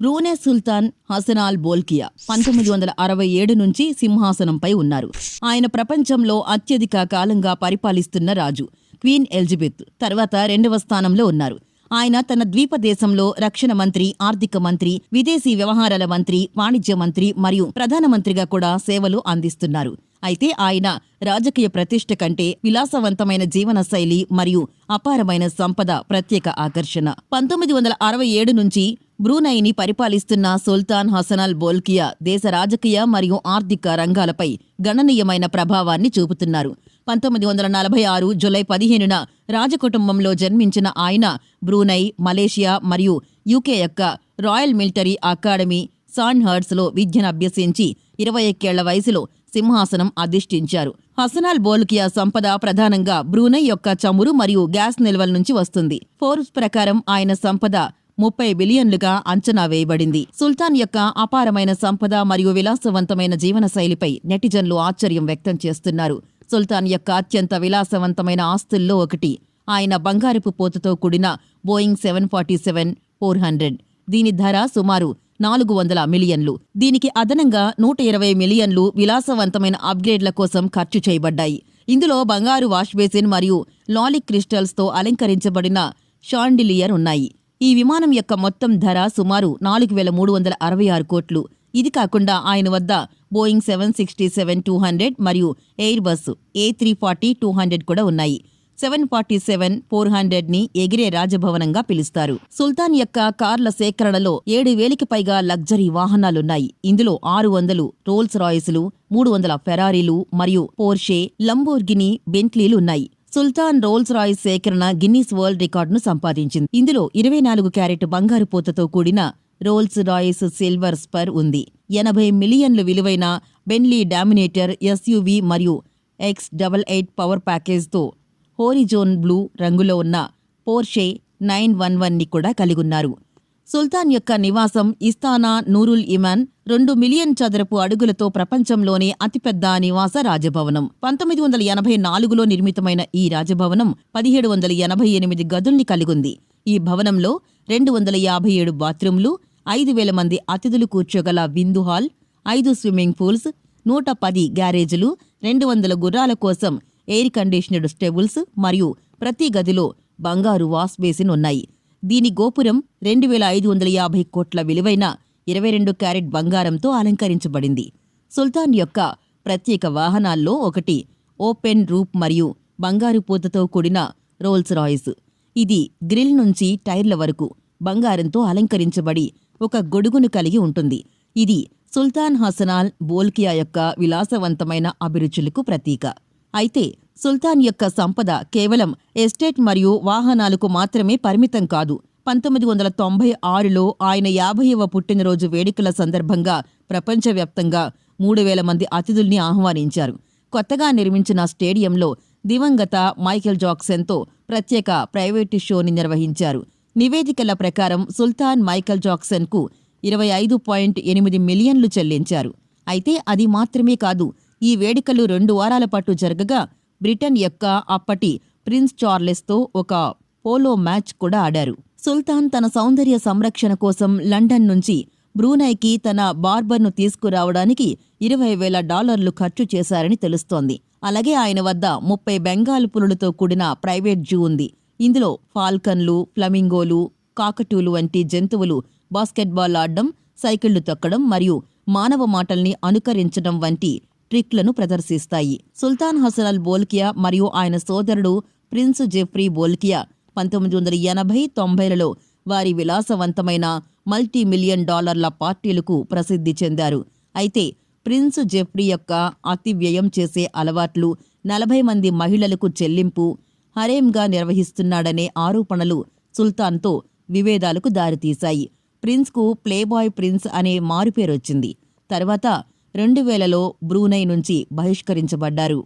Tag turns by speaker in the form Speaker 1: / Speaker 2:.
Speaker 1: బ్రూనే సుల్తాన్ హసనాల్ Bolkiah పంతొమ్మిది వందల అరవై ఏడు నుంచి సింహాసనంపై ఉన్నారు. ఆయన ప్రపంచంలో అత్యధిక కాలంగా పరిపాలిస్తున్న రాజు క్వీన్ ఎలిజబెత్ తర్వాత రెండవ స్థానంలో ఉన్నారు. ఆయన తన ద్వీప దేశంలో రక్షణ మంత్రి ఆర్థిక మంత్రి విదేశీ వ్యవహారాల మంత్రి వాణిజ్య మంత్రి మరియు ప్రధానమంత్రిగా కూడా సేవలు అందిస్తున్నారు. అయితే ఆయన రాజకీయ ప్రతిష్ట కంటే విలాసవంతమైన జీవన శైలి మరియు అపారమైన సంపద ప్రత్యేక ఆకర్షణ. పంతొమ్మిది వందల అరవై ఏడు నుంచి బ్రూనైని పరిపాలిస్తున్న సుల్తాన్ హసనల్ బోల్కియా దేశ రాజకీయ మరియు ఆర్థిక రంగాలపై గణనీయమైన ప్రభావాన్ని చూపుతున్నారు. పంతొమ్మిది వందల నలభై ఆరు జులై పదిహేనున రాజకుటుంబంలో జన్మించిన ఆయన బ్రూనై మలేషియా మరియు యూకే యొక్క రాయల్ మిలిటరీ అకాడమీ సాన్హర్డ్స్లో విద్యను అభ్యసించి ఇరవై ఒక్కేళ్ళ వయసులో సింహాసనం అధిష్ఠించారు. హసనాల్ బోల్కియా సంపద ప్రధానంగా బ్రూనై యొక్క చమురు మరియు గ్యాస్ నిల్వల నుంచి వస్తుంది. ఫోర్బ్స్ ప్రకారం ఆయన సంపద ముప్పై బిలియన్లుగా అంచనా వేయబడింది. సుల్తాన్ యొక్క అపారమైన సంపద మరియు విలాసవంతమైన జీవన శైలిపై నెటిజన్లు ఆశ్చర్యం వ్యక్తం చేస్తున్నారు. సుల్తాన్ యొక్క అత్యంత విలాసవంతమైన ఆస్తుల్లో ఒకటి ఆయన బంగారపు పోతుతో కూడిన Boeing seven forty seven four hundred. దీని ధర సుమారు నాలుగు వందల మిలియన్లు. దీనికి అదనంగా నూట ఇరవై మిలియన్లు విలాసవంతమైన అప్గ్రేడ్ల కోసం ఖర్చు చేయబడ్డాయి. ఇందులో బంగారు వాష్ బేసిన్ మరియు లాలిక్ క్రిస్టల్స్తో అలంకరించబడిన షాండిలియర్ ఉన్నాయి. ఈ విమానం యొక్క మొత్తం ధర సుమారు నాలుగు వేల మూడు వందల అరవై ఆరు కోట్లు. ఇది కాకుండా ఆయన వద్ద Boeing seven sixty seven two hundred మరియు Airbus A three forty two hundred కూడా ఉన్నాయి. సెవెన్ ఫార్టీ సెవెన్ ఫోర్ హండ్రెడ్ని ఎగిరే రాజభవనంగా పిలుస్తారు. సుల్తాన్ యొక్క కార్ల సేకరణలో ఏడు వేలికి పైగా లగ్జరీ వాహనాలున్నాయి. ఇందులో ఆరు వందలు రోల్స్ రాయిస్లు మూడు వందల ఫెరారీలు మరియు పోర్షే లంబోర్గిని బెంట్లీలు ఉన్నాయి. సుల్తాన్ రోల్స్ రాయిస్ సేకరణ గిన్నీస్ వరల్డ్ రికార్డును సంపాదించింది. ఇందులో ఇరవై నాలుగు క్యారెట్ బంగారు పోతతో కూడిన రోల్స్ రాయిస్ సిల్వర్ స్పర్ ఉంది. ఎనభై మిలియన్లు విలువైన బెన్లీ డామినేటర్ ఎస్యూవి మరియు ఎక్స్ డబల్ ఎయిట్ పవర్ ప్యాకేజ్తో హోరిజోన్ బ్లూ రంగులో ఉన్న పోర్షే నైన్ వన్ వన్ని కూడా కూడా కలిగున్నారు సుల్తాన్ యొక్క నివాసం ఇస్తానా నూరుల్ ఇమాన్ రెండు మిలియన్ చదరపు అడుగులతో ప్రపంచంలోనే అతిపెద్ద నివాస రాజభవనం. పంతొమ్మిది వందల ఎనభై నాలుగులో నిర్మితమైన ఈ రాజభవనం పదిహేడు వందల ఎనభై ఎనిమిది గదుల్ని కలిగుంది. ఈ భవనంలో రెండు వందల యాభై ఏడు బాత్రూంలు ఐదు వేల మంది అతిథులు కూర్చోగల విందు హాల్ ఐదు స్విమ్మింగ్ పూల్స్ నూట పది గ్యారేజీలు రెండు వందల గుర్రాల కోసం ఎయిర్ కండిషనర్డ్ స్టెబుల్స్ మరియు ప్రతి గదిలో బంగారు వాష్ బేసిన్ ఉన్నాయి. దీని గోపురం రెండు వేల ఐదు వందల యాభై కోట్ల విలువైన ఇరవై రెండు క్యారెట్ బంగారంతో అలంకరించబడింది. సుల్తాన్ యొక్క ప్రత్యేక వాహనాల్లో ఒకటి ఓపెన్ రూప్ మరియు బంగారు పూతతో కూడిన రోల్స్ రాయిస్. ఇది గ్రిల్ నుంచి టైర్ల వరకు బంగారంతో అలంకరించబడి ఒక గొడుగును కలిగి ఉంటుంది. ఇది సుల్తాన్ హసనాల్ బోల్కియా యొక్క విలాసవంతమైన అభిరుచులకు ప్రతీక. అయితే సుల్తాన్ యొక్క సంపద కేవలం ఎస్టేట్ మరియు వాహనాలకు మాత్రమే పరిమితం కాదు. పంతొమ్మిది వందల తొంభై ఆరులో ఆయన యాభైవ పుట్టినరోజు వేడుకల సందర్భంగా ప్రపంచవ్యాప్తంగా మూడు వేల మంది అతిథుల్ని ఆహ్వానించారు. కొత్తగా నిర్మించిన స్టేడియంలో దివంగత మైకేల్ జాక్సన్తో ప్రత్యేక ప్రైవేట్ షోని నిర్వహించారు. నివేదికల ప్రకారం సుల్తాన్ మైకేల్ జాక్సన్కు ఇరవై ఐదు పాయింట్ ఎనిమిది మిలియన్లు చెల్లించారు. అయితే అది మాత్రమే కాదు ఈ వేడుకలు రెండు వారాల పాటు జరగగా బ్రిటన్ యొక్క అప్పటి ప్రిన్స్ చార్లెస్తో ఒక పోలో మ్యాచ్ కూడా ఆడారు. సుల్తాన్ తన సౌందర్య సంరక్షణ కోసం లండన్ నుంచి బ్రూనైకి తన బార్బర్ను తీసుకురావడానికి ఇరవై వేల డాలర్లు ఖర్చు చేశారని తెలుస్తోంది. అలాగే ఆయన వద్ద ముప్పై బెంగాల్ పులులతో కూడిన ప్రైవేట్ జూ ఉంది. ఇందులో ఫాల్కన్లు ఫ్లమింగోలు కాకటూలు వంటి జంతువులు బాస్కెట్బాల్ ఆడడం సైకిళ్ళు తొక్కడం మరియు మానవ మాటల్ని అనుకరించడం వంటి ట్రిక్లను ప్రదర్శిస్తాయి. సుల్తాన్ హసన్ అల్ బోల్కియా మరియు ఆయన సోదరుడు ప్రిన్స్ జెఫ్రీ బోల్కియా పంతొమ్మిది వందల ఎనభై తొంభైలలో వారి విలాసవంతమైన మల్టీ మిలియన్ డాలర్ల పార్టీలకు ప్రసిద్ధి చెందారు. అయితే ప్రిన్స్ జెఫ్రీ యొక్క అతి వ్యయం చేసే అలవాట్లు నలభై మంది మహిళలకు చెల్లింపు హరేంగా నిర్వహిస్తున్నాడనే ఆరోపణలు సుల్తాన్తో వివేదాలకు దారితీశాయి. ప్రిన్స్కు ప్లేబాయ్ ప్రిన్స్ అనే మారుపేరొచ్చింది. తర్వాత రెండు వేలలో బ్రూనై నుంచి బహిష్కరించబడ్డారు.